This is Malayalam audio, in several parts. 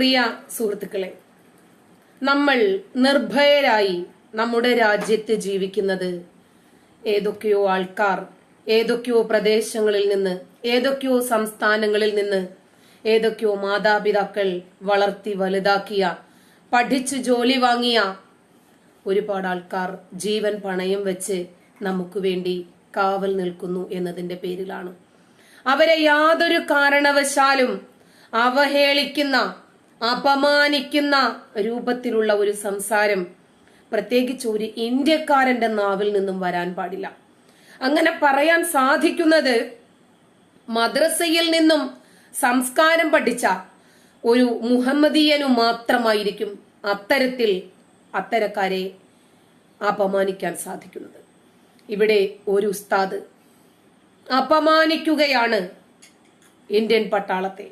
പ്രിയ സുഹൃത്തുക്കളെ നമ്മൾ നിർഭയരായി നമ്മുടെ രാജ്യത്ത് ജീവിക്കുന്നത് ഏതൊക്കെയോ ആൾക്കാർ ഏതൊക്കെയോ പ്രദേശങ്ങളിൽ നിന്ന് ഏതൊക്കെയോ സംസ്ഥാനങ്ങളിൽ നിന്ന് ഏതൊക്കെയോ മാതാപിതാക്കൾ വളർത്തി വലുതാക്കിയ പഠിച്ച് ജോലി വാങ്ങിയ ഒരുപാട് ആൾക്കാർ ജീവൻ പണയം വെച്ച് നമുക്ക് വേണ്ടി കാവൽ നിൽക്കുന്നു എന്നതിന്റെ പേരിലാണ്. അവരെ യാതൊരു കാരണവശാലും അവഹേളിക്കുന്ന അപമാനിക്കുന്ന രൂപത്തിലുള്ള ഒരു സംസാരം പ്രത്യേകിച്ച് ഒരു ഇന്ത്യക്കാരന്റെ നാവിൽ നിന്നും വരാൻ പാടില്ല. അങ്ങനെ പറയാൻ സാധിക്കുന്നത് മദ്രസയിൽ നിന്നും സംസ്കാരം പഠിച്ച ഒരു മുഹമ്മദീയനു മാത്രമായിരിക്കും അത്തരത്തിൽ അത്തരക്കാരെ അപമാനിക്കാൻ സാധിക്കുന്നത്. ഇവിടെ ഒരു ഉസ്താദ് അപമാനിക്കുകയാണ് ഇന്ത്യൻ പട്ടാളത്തെ.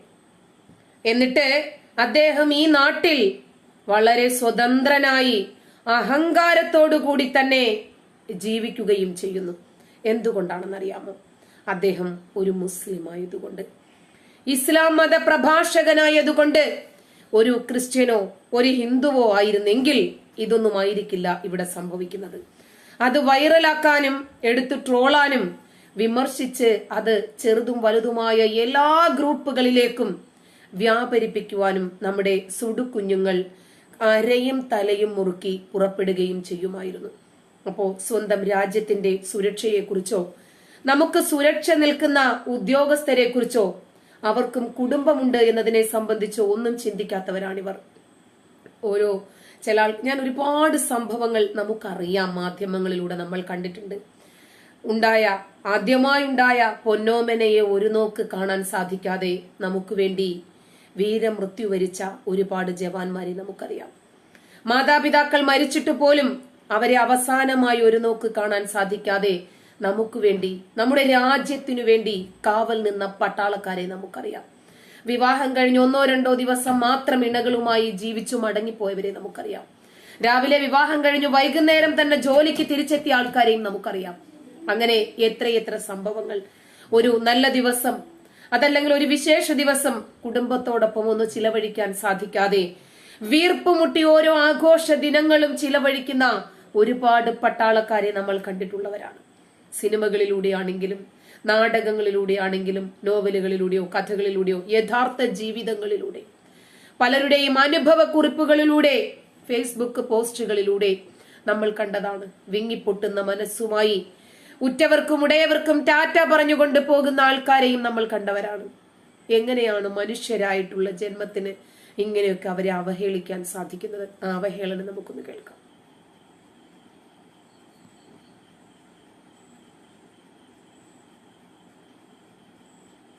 എന്നിട്ട് അദ്ദേഹം ഈ നാട്ടിൽ വളരെ സ്വതന്ത്രനായി അഹങ്കാരത്തോടു കൂടി തന്നെ ജീവിക്കുകയും ചെയ്യുന്നു. എന്തുകൊണ്ടാണെന്നറിയാമോ? അദ്ദേഹം ഒരു മുസ്ലിം ആയതുകൊണ്ട്. ഇസ്ലാം മത പ്രഭാഷകനായതുകൊണ്ട് ഒരു ക്രിസ്ത്യനോ ഒരു ഹിന്ദുവോ ആയിരുന്നെങ്കിൽ ഇതൊന്നും ആയിരിക്കില്ല ഇവിടെ സംഭവിക്കുന്നത്. അത് വൈറലാക്കാനും എടുത്തു ട്രോളാനും വിമർശിച്ച് അത് ചെറുതും വലുതുമായ എല്ലാ ഗ്രൂപ്പുകളിലേക്കും വ്യാപരിപ്പിക്കുവാനും നമ്മുടെ സുടുകുഞ്ഞുങ്ങൾ അരയും തലയും മുറുക്കി പുറപ്പെടുകയും ചെയ്യുമായിരുന്നു. അപ്പോ സ്വന്തം രാജ്യത്തിന്റെ സുരക്ഷയെക്കുറിച്ചോ നമുക്ക് സുരക്ഷ നിൽക്കുന്ന ഉദ്യോഗസ്ഥരെ കുറിച്ചോ അവർക്കും കുടുംബമുണ്ട് എന്നതിനെ സംബന്ധിച്ചോ ഒന്നും ചിന്തിക്കാത്തവരാണിവർ. ഓരോ ചില ഞാൻ ഒരുപാട് സംഭവങ്ങൾ നമുക്കറിയാം മാധ്യമങ്ങളിലൂടെ നമ്മൾ കണ്ടിട്ടുണ്ട്. ഉണ്ടായ ആദ്യമായുണ്ടായ പൊന്നോമനയെ ഒരു നോക്ക് കാണാൻ സാധിക്കാതെ നമുക്ക് വേണ്ടി വീരമൃത്യു വരിച്ച ഒരുപാട് ജവാന്മാരെ നമുക്കറിയാം. മാതാപിതാക്കൾ മരിച്ചിട്ട് പോലും അവരെ അവസാനമായി ഒരു നോക്ക് കാണാൻ സാധിക്കാതെ നമുക്ക് വേണ്ടി നമ്മുടെ രാജ്യത്തിനു വേണ്ടി കാവൽ നിന്ന പട്ടാളക്കാരെ നമുക്കറിയാം. വിവാഹം കഴിഞ്ഞ് ഒന്നോ രണ്ടോ ദിവസം മാത്രം ഇണകളുമായി ജീവിച്ചു മടങ്ങിപ്പോയവരെ നമുക്കറിയാം. രാവിലെ വിവാഹം കഴിഞ്ഞു വൈകുന്നേരം തന്നെ ജോലിക്ക് തിരിച്ചെത്തിയ ആൾക്കാരെയും നമുക്കറിയാം. അങ്ങനെ എത്രയെത്ര സംഭവങ്ങൾ. ഒരു നല്ല ദിവസം അതല്ലെങ്കിൽ ഒരു വിശേഷ ദിവസം കുടുംബത്തോടൊപ്പം ഒന്ന് ചിലവഴിക്കാൻ സാധിക്കാതെ വീർപ്പുമുട്ടി ഓരോ ആഘോഷ ദിനങ്ങളും ചിലവഴിക്കുന്ന ഒരുപാട് പട്ടാളക്കാരെ നമ്മൾ കണ്ടിട്ടുള്ളവരാണ്. സിനിമകളിലൂടെയാണെങ്കിലും നാടകങ്ങളിലൂടെയാണെങ്കിലും നോവലുകളിലൂടെയോ കഥകളിലൂടെയോ യഥാർത്ഥ ജീവിതങ്ങളിലൂടെ പലരുടെയും അനുഭവ കുറിപ്പുകളിലൂടെ ഫേസ്ബുക്ക് പോസ്റ്റുകളിലൂടെ നമ്മൾ കണ്ടതാണ് വിങ്ങിപ്പൊട്ടുന്ന മനസ്സുമായി ഉറ്റവർക്കും ഉടയവർക്കും ടാറ്റ പറഞ്ഞുകൊണ്ട് പോകുന്ന ആൾക്കാരെയും നമ്മൾ കണ്ടവരാണ്. എങ്ങനെയാണ് മനുഷ്യരായിട്ടുള്ള ജന്മത്തിന് ഇങ്ങനെയൊക്കെ അവരെ അവഹേളിക്കാൻ സാധിക്കുന്നത്? ആ അവഹേളനം നമുക്കൊന്ന് കേൾക്കാം.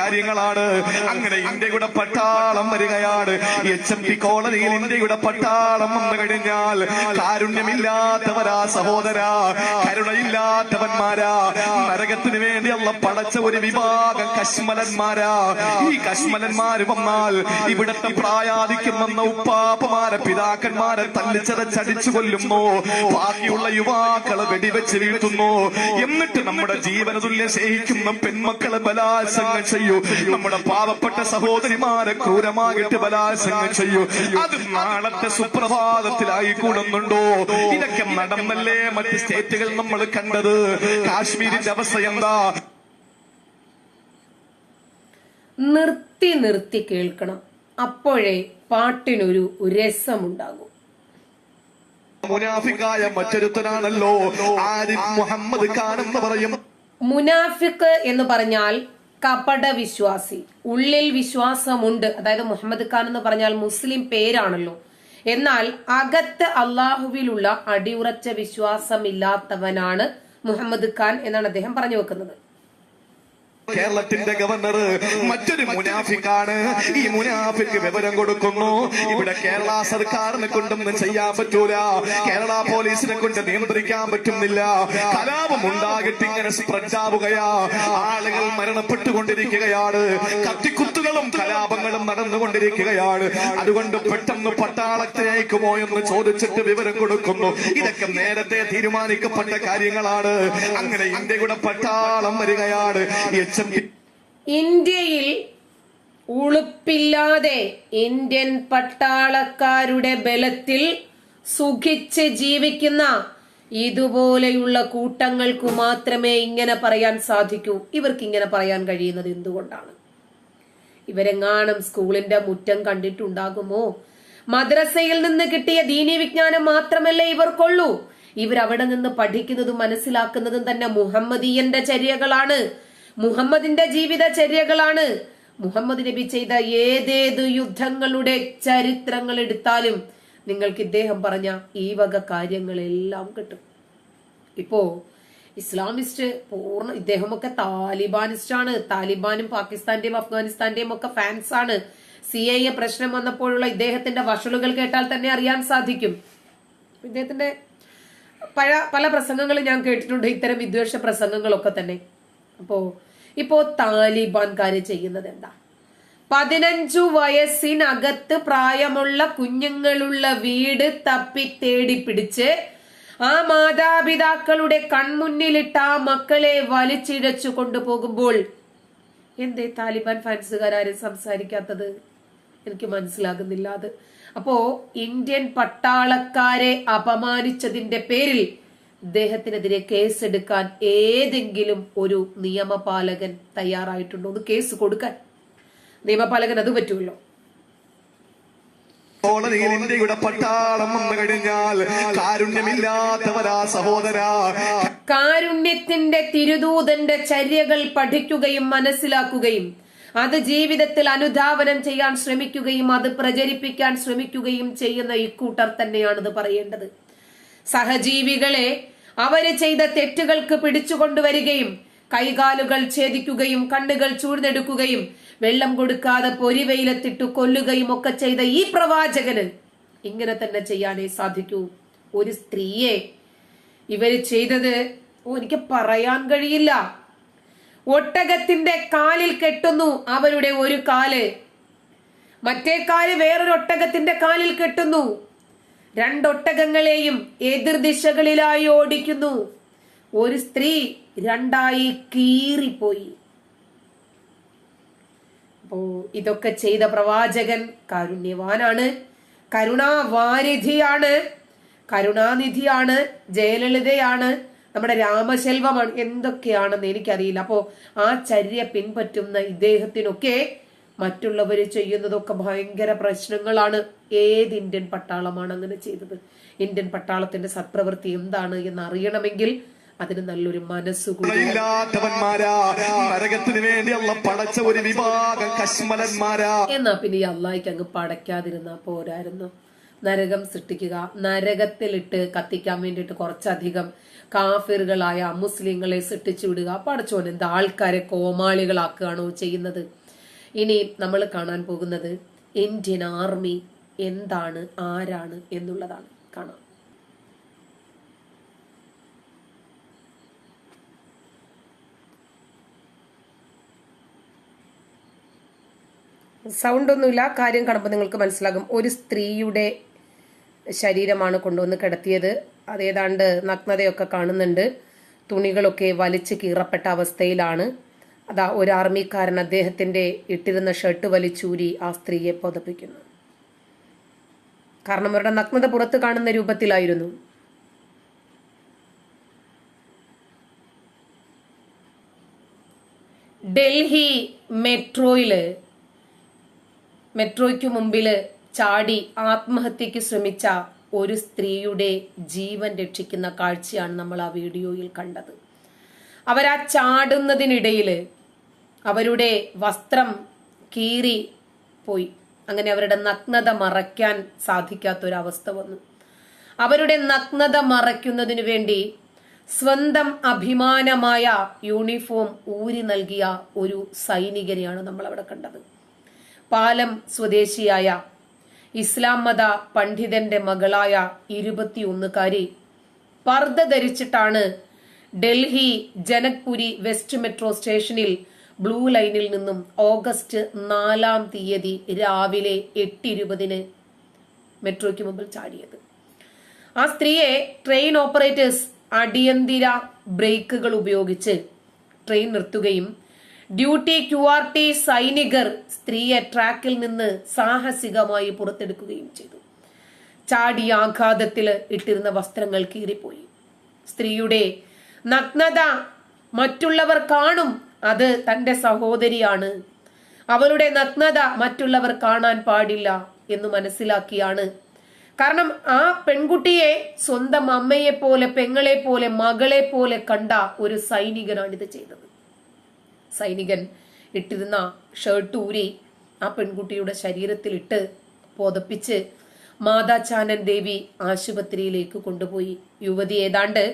കാര്യങ്ങളാണ്. അങ്ങനെ ഇന്ത്യയുടെ പട്ടാളം വരികയാണ്. എച്ച് എം പി കോളനിയിൽ ഇന്ത്യയുടെ പട്ടാളം വന്നു കഴിഞ്ഞാൽ കാരുണ്യമില്ലാത്തവരാ സഹോദരാ കരുണയില്ലാത്തവന്മാരാ നരകത്തിന് വേണ്ടി അള്ള പടച്ച ഒരു വിഭാഗം കശ്മലന്മാരാ. ഈ കശ്മലന്മാര് വന്നാൽ ഇവിടത്തെ പ്രായാധിക്യം വന്ന ഉപ്പാപ്പമാരെ പിതാക്കന്മാരെ തല്ലിച്ചതച്ചടിച്ചു കൊല്ലുന്നു. ബാക്കിയുള്ള യുവാക്കളെ വെടിവെച്ച് വീഴ്ത്തുന്നു. എന്നിട്ട് നമ്മുടെ ജീവനതുല്യ സ്നേഹിക്കുന്ന പെൺമക്കളെ ബലാത്സംഗം ചെയ്യൂ. നമ്മുടെ പാവപ്പെട്ട സഹോദരിമാരെ ക്രൂരമായിട്ട് ബലാത്സംഗം ചെയ്യൂ. അത് നാളത്തെ സുപ്രഭാതത്തിലായി കൂടുന്നുണ്ടോ? ഇതൊക്കെ നടന്നല്ലേ മറ്റ് സ്റ്റേറ്റുകൾ നമ്മൾ കണ്ടത്? കാശ്മീരിന്റെ അവസ്ഥ എന്താ? നിർത്തി നിർത്തി കേൾക്കണം. അപ്പോഴേ പാട്ടിനൊരു രസമുണ്ടാകും. മുനാഫിക്കായ മറ്റൊരുത്തനാണല്ലോ ആരിഫ് മുഹമ്മദ് ഖാൻ എന്ന് പറയും മുനാഫിക്ക് എന്ന് പറഞ്ഞാൽ കപട വിശ്വാസി ഉള്ളിൽ വിശ്വാസമുണ്ട്. അതായത് മുഹമ്മദ് ഖാൻ എന്ന് പറഞ്ഞാൽ മുസ്ലിം പേരാണല്ലോ. എന്നാൽ അകത്ത് അള്ളാഹുവിലുള്ള അടിയുറച്ച വിശ്വാസമില്ലാത്തവനാണ് മുഹമ്മദ് ഖാൻ എന്നാണ് അദ്ദേഹം പറഞ്ഞു വെക്കുന്നത്. കേരളത്തിന്റെ ഗവർണർ മറ്റൊരു മുനാഫിക്കാണ്. ഈ മുനാഫിക്ക് വിവരം കൊടുക്കുന്നു. ഇവിടെ കേരള സർക്കാരിനെ കൊണ്ടൊന്നും ചെയ്യാൻ പറ്റൂല. കേരള പോലീസിനെ കൊണ്ട് നിയന്ത്രിക്കാൻ പറ്റുന്നില്ല. കലാപം ഉണ്ടാകട്ടെ ഇങ്ങനെ സ്പ്രെഡ് ആവുകയാ. ആളുകൾ മരണപ്പെട്ടുകൊണ്ടിരിക്കുകയാണ്. കത്തിക്കുത്തുകളും കലാപങ്ങളും നടന്നുകൊണ്ടിരിക്കുകയാണ്. അതുകൊണ്ട് പെട്ടെന്ന് പട്ടാളത്തെ അയക്കുമോ എന്ന് ചോദിച്ചിട്ട് വിവരം കൊടുക്കുന്നു. ഇതൊക്കെ നേരത്തെ തീരുമാനിക്കപ്പെട്ട കാര്യങ്ങളാണ്. അങ്ങനെ ഇന്ത്യയുടെ പട്ടാളം വരികയാണ്. എച്ച് ഇന്ത്യയിൽ ഉളുപ്പില്ലാതെ ഇന്ത്യൻ പട്ടാളക്കാരുടെ ബലത്തിൽ സുഖിച്ച് ജീവിക്കുന്ന ഇതുപോലെയുള്ള കൂട്ടങ്ങൾക്ക് മാത്രമേ ഇങ്ങനെ പറയാൻ സാധിക്കൂ. ഇവർക്ക് ഇങ്ങനെ പറയാൻ കഴിയുന്നത് എന്തുകൊണ്ടാണ്? ഇവരെങ്ങാനും സ്കൂളിന്റെ മുറ്റം കണ്ടിട്ടുണ്ടാകുമോ? മദ്രസയിൽ നിന്ന് കിട്ടിയ ദീനി വിജ്ഞാനം മാത്രമല്ലേ ഇവർക്കുള്ളൂ. ഇവരവിടെ നിന്ന് പഠിക്കുന്നതും മനസ്സിലാക്കുന്നതും തന്നെ മുഹമ്മദീയന്റെ ചര്യകളാണ്. മുഹമ്മദിന്റെ ജീവിത ചര്യകളാണ് മുഹമ്മദ് നബി ചെയ്ത ഏതേത് യുദ്ധങ്ങളുടെ ചരിത്രങ്ങൾ എടുത്താലും നിങ്ങൾക്ക് ഇദ്ദേഹം പറഞ്ഞ ഈ വക കാര്യങ്ങളെല്ലാം കിട്ടും. ഇപ്പോ ഇസ്ലാമിസ്റ്റ് പൂർണ ഇദ്ദേഹമൊക്കെ താലിബാനിസ്റ്റ് ആണ് താലിബാനും പാകിസ്ഥാന്റെയും അഫ്ഗാനിസ്ഥാന്റെയും ഒക്കെ ഫാൻസ് ആണ്. സി ഐ എ പ്രശ്നം വന്നപ്പോഴുള്ള ഇദ്ദേഹത്തിന്റെ വഷളുകൾ കേട്ടാൽ തന്നെ അറിയാൻ സാധിക്കും. ഇദ്ദേഹത്തിന്റെ പല പല പ്രസംഗങ്ങളും ഞാൻ കേട്ടിട്ടുണ്ട്. ഇത്തരം വിദ്വേഷ പ്രസംഗങ്ങളൊക്കെ തന്നെ. അപ്പോ ഇപ്പോ താലിബാൻകാര് ചെയ്യുന്നത് എന്താ? പതിനഞ്ചു വയസ്സിനകത്ത് പ്രായമുള്ള കുഞ്ഞുങ്ങളുള്ള വീട് തപ്പി തേടി പിടിച്ച് ആ മാതാപിതാക്കളുടെ കൺമുന്നിലിട്ട് ആ മക്കളെ വലിച്ചിഴച്ചു കൊണ്ടുപോകുമ്പോൾ എന്തേ താലിബാൻ ഫാൻസുകാരും സംസാരിക്കാത്തത്? എനിക്ക് മനസ്സിലാകുന്നില്ല അത്. അപ്പോ ഇന്ത്യൻ പട്ടാളക്കാരെ അപമാനിച്ചതിന്റെ പേരിൽ ഇദ്ദേഹത്തിനെതിരെ കേസെടുക്കാൻ ഏതെങ്കിലും ഒരു നിയമപാലകൻ തയ്യാറായിട്ടുണ്ടോ? ഒന്ന് കേസ് കൊടുക്കാൻ. നിയമപാലകൻ അത് പറ്റുമല്ലോ. കോളനിയിൽ ഇന്ത്യയുടെ പട്ടാളം വന്നു കഴിഞ്ഞാൽ കാരുണ്യമില്ലാത്തവരാ സഹോദര. കാരുണ്യത്തിന്റെ തിരുദൂതന്റെ ചര്യകൾ പഠിക്കുകയും മനസ്സിലാക്കുകയും അത് ജീവിതത്തിൽ അനുധാവനം ചെയ്യാൻ ശ്രമിക്കുകയും അത് പ്രചരിപ്പിക്കാൻ ശ്രമിക്കുകയും ചെയ്യുന്ന ഇക്കൂട്ടർ തന്നെയാണിത് പറയേണ്ടത്. സഹജീവികളെ അവർ ചെയ്ത തെറ്റുകൾക്ക് പിടിച്ചുകൊണ്ടുവരികയും കൈകാലുകൾ ഛേദിക്കുകയും കണ്ണുകൾ ചൂഴ്ന്നെടുക്കുകയും വെള്ളം കൊടുക്കാതെ പൊരിവെയിലത്തിട്ടു കൊല്ലുകയും ഒക്കെ ചെയ്ത ഈ പ്രവാചകന് ഇങ്ങനെ തന്നെ ചെയ്യാനേ സാധിക്കൂ. ഒരു സ്ത്രീയെ ഇവർ ചെയ്തത് എനിക്ക് പറയാൻ കഴിയില്ല. ഒട്ടകത്തിന്റെ കാലിൽ കെട്ടുന്നു അവരുടെ ഒരു കാൽ. മറ്റേ കാൽ വേറൊരു ഒട്ടകത്തിന്റെ കാലിൽ കെട്ടുന്നു. രണ്ടൊട്ടകങ്ങളെയും എതിർദിശകളിലായി ഓടിക്കുന്നു. ഒരു സ്ത്രീ രണ്ടായി കീറിപ്പോയി. അപ്പോ ഇതൊക്കെ ചെയ്ത പ്രവാചകൻ കാരുണ്യവാനാണ്. കരുണാവാരിധിയാണ്. കരുണാനിധിയാണ്. ജയലളിതയാണ്. നമ്മുടെ രാമശെൽവമാണ്. എന്തൊക്കെയാണെന്ന് എനിക്കറിയില്ല. അപ്പോ ആ ചര്യ പിൻപറ്റുന്ന ഇദ്ദേഹത്തിനൊക്കെ മറ്റുള്ളവർ ചെയ്യുന്നതൊക്കെ ഭയങ്കര പ്രശ്നങ്ങളാണ്. ഏത് ഇന്ത്യൻ പട്ടാളമാണ് അങ്ങനെ ചെയ്തത്? ഇന്ത്യൻ പട്ടാളത്തിന്റെ സത്പ്രവൃത്തി എന്താണ് എന്ന് അറിയണമെങ്കിൽ അതിന് നല്ലൊരു മനസ്സുകൂടി ഇല്ലാത്തവന്മാരാ. നരകത്തിന് വേണ്ടി അല്ല പടച്ച ഒരു വിഭാഗം കശ്മലന്മാരാ. എന്നാ പിന്നെ ഈ അള്ളായിക്ക് അങ്ങ് പടയ്ക്കാതിരുന്നാ പോരായിരുന്നു. നരകം സൃഷ്ടിക്കുക നരകത്തിലിട്ട് കത്തിക്കാൻ വേണ്ടിയിട്ട് കുറച്ചധികം കാഫിറുകളായ മുസ്ലിങ്ങളെ സൃഷ്ടിച്ചു വിടുക. പടച്ചോൻ എന്താ ആൾക്കാരെ കോമാളികളാക്കുകയാണോ ചെയ്യുന്നത്? ഇനി നമ്മൾ കാണാൻ പോകുന്നത് ഇന്ത്യൻ ആർമി എന്താണ് ആരാണ് എന്നുള്ളതാണ്. കാണാം. സൗണ്ട് ഒന്നുമില്ല കാര്യം കാണുമ്പോൾ നിങ്ങൾക്ക് മനസ്സിലാകും. ഒരു സ്ത്രീയുടെ ശരീരമാണ് കൊണ്ടുവന്ന് കിടത്തിയത്. അതേതാണ്ട് നഗ്നതയൊക്കെ കാണുന്നുണ്ട്. തുണികളൊക്കെ വലിച്ചു കീറപ്പെട്ട അവസ്ഥയിലാണ്. അതാ ഒരു ആർമിക്കാരൻ അദ്ദേഹത്തിന്റെ ഇട്ടിരുന്ന ഷർട്ട് വലിച്ചൂരി ആ സ്ത്രീയെ പുതപ്പിക്കുന്നു. കാരണം അവരുടെ നഗ്നത പുറത്ത് കാണുന്ന രൂപത്തിലായിരുന്നു. ഡൽഹി മെട്രോയിൽ മെട്രോയ്ക്ക് മുമ്പിൽ ചാടി ആത്മഹത്യക്ക് ശ്രമിച്ച ഒരു സ്ത്രീയുടെ ജീവൻ രക്ഷിക്കുന്ന കാഴ്ചയാണ് നമ്മൾ ആ വീഡിയോയിൽ കണ്ടത്. അവരാ ചാടുന്നതിനിടയിൽ അവരുടെ വസ്ത്രം കീറി പോയി. അങ്ങനെ അവരുടെ നഗ്നത മറയ്ക്കാൻ സാധിക്കാത്തൊരവസ്ഥ വന്നു. അവരുടെ നഗ്നത മറയ്ക്കുന്നതിനു വേണ്ടി സ്വന്തം അഭിമാനമായ യൂണിഫോം ഊരി നൽകിയ ഒരു സൈനികനെയാണ് നമ്മൾ അവിടെ കണ്ടത്. പാലം സ്വദേശിയായ ഇസ്ലാം മത പണ്ഡിതന്റെ മകളായ ഇരുപത്തിയൊന്നുകാരി പർദ്ദ ധരിച്ചിട്ടാണ് ഡൽഹി ജനക്പുരി വെസ്റ്റ് മെട്രോ സ്റ്റേഷനിൽ ബ്ലൂ ലൈനിൽ നിന്നും ഓഗസ്റ്റ് നാലാം തീയതി രാവിലെ എട്ടിരുപതിന് മെട്രോയ്ക്ക് മുമ്പിൽ ചാടിയത്. ആ സ്ത്രീയെ ട്രെയിൻ ഓപ്പറേറ്റേഴ്സ് അടിയന്തിര ബ്രേക്കുകൾ ഉപയോഗിച്ച് ട്രെയിൻ നിർത്തുകയും ഡ്യൂട്ടി ക്യു ആർ ടി സൈനികർ സ്ത്രീയെ ട്രാക്കിൽ നിന്ന് സാഹസികമായി പുറത്തെടുക്കുകയും ചെയ്തു. ചാടിയ ആഘാതത്തിൽ ഇട്ടിരുന്ന വസ്ത്രങ്ങൾ കീറിപ്പോയി. സ്ത്രീയുടെ നഗ്നത മറ്റുള്ളവർ കാണും അത് തന്റെ സഹോദരിയാണ്. അവളുടെ നഗ്നത മറ്റുള്ളവർ കാണാൻ പാടില്ല എന്ന് മനസ്സിലാക്കിയാണ്. കാരണം ആ പെൺകുട്ടിയെ സ്വന്തം അമ്മയെ പോലെ പെങ്ങളെ പോലെ മകളെ പോലെ കണ്ട ഒരു സൈനികനാണ് ഇത് ചെയ്തത്. സൈനികൻ ഇട്ടിരുന്ന ഷർട്ട് ഊരി ആ പെൺകുട്ടിയുടെ ശരീരത്തിലിട്ട് മാതാ മാതാചാനൻ ദേവി ആശുപത്രിയിലേക്ക് കൊണ്ടുപോയി. യുവതി ഏതാണ്ട്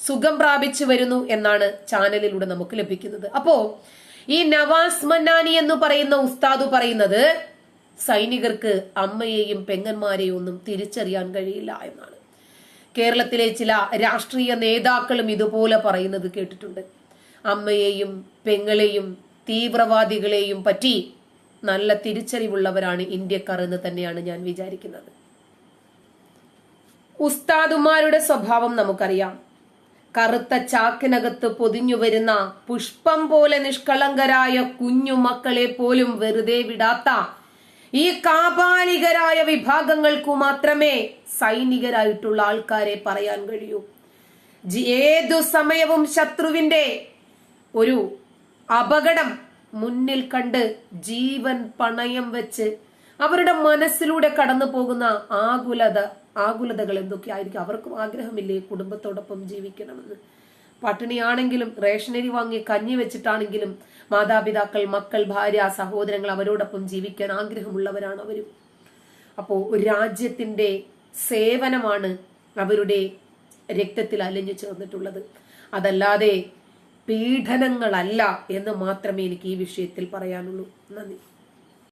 സുഖം പ്രാപിച്ചു വരുന്നു എന്നാണ് ചാനലിലൂടെ നമുക്ക് ലഭിക്കുന്നത്. അപ്പോ ഈ നവാസ് മന്നാനി എന്ന് പറയുന്ന ഉസ്താദ് പറയുന്നത് സൈനികർക്ക് അമ്മയെയും പെങ്ങന്മാരെയും ഒന്നും തിരിച്ചറിയാൻ കഴിയില്ല എന്നാണ്. കേരളത്തിലെ ചില രാഷ്ട്രീയ നേതാക്കളും ഇതുപോലെ പറയുന്നത് കേട്ടിട്ടുണ്ട്. അമ്മയെയും പെങ്ങളെയും തീവ്രവാദികളെയും പറ്റി നല്ല തിരിച്ചറിവുള്ളവരാണ് ഇന്ത്യക്കാർ എന്ന് തന്നെയാണ് ഞാൻ വിചാരിക്കുന്നത്. ഉസ്താദുമാരുടെ സ്വഭാവം നമുക്കറിയാം. കറുത്ത ചാക്കിനകത്ത് പൊതിഞ്ഞു വരുന്ന പുഷ്പം പോലെ നിഷ്കളങ്കരായ കുഞ്ഞു മക്കളെ പോലും വെറുതെ വിടാത്ത ഈ കാപാലികരായ വിഭാഗങ്ങൾക്കു മാത്രമേ സൈനികരായിട്ടുള്ള ആൾക്കാരെ പറയാൻ കഴിയൂ. ഏതു സമയവും ശത്രുവിന്റെ ഒരു അപകടം മുന്നിൽ കണ്ട് ജീവൻ പണയം വെച്ച് അവരുടെ മനസ്സിലൂടെ കടന്നു പോകുന്ന ആകുലത ആകുലതകൾ എന്തൊക്കെയായിരിക്കും അവർക്കും ആഗ്രഹമില്ലേ കുടുംബത്തോടൊപ്പം ജീവിക്കണമെന്ന്? പട്ടിണിയാണെങ്കിലും റേഷനരി വാങ്ങി കഞ്ഞി വെച്ചിട്ടാണെങ്കിലും മാതാപിതാക്കൾ മക്കൾ ഭാര്യ സഹോദരങ്ങൾ അവരോടൊപ്പം ജീവിക്കാൻ ആഗ്രഹമുള്ളവരാണ് അവരും. അപ്പോൾ രാജ്യത്തിന്റെ സേവനമാണ് അവരുടെ രക്തത്തിൽ അലിഞ്ഞു ചേർന്നിട്ടുള്ളത്. അതല്ലാതെ പീഡനങ്ങളല്ല എന്ന് മാത്രമേ എനിക്ക് ഈ വിഷയത്തിൽ പറയാനുള്ളൂ. നന്ദി.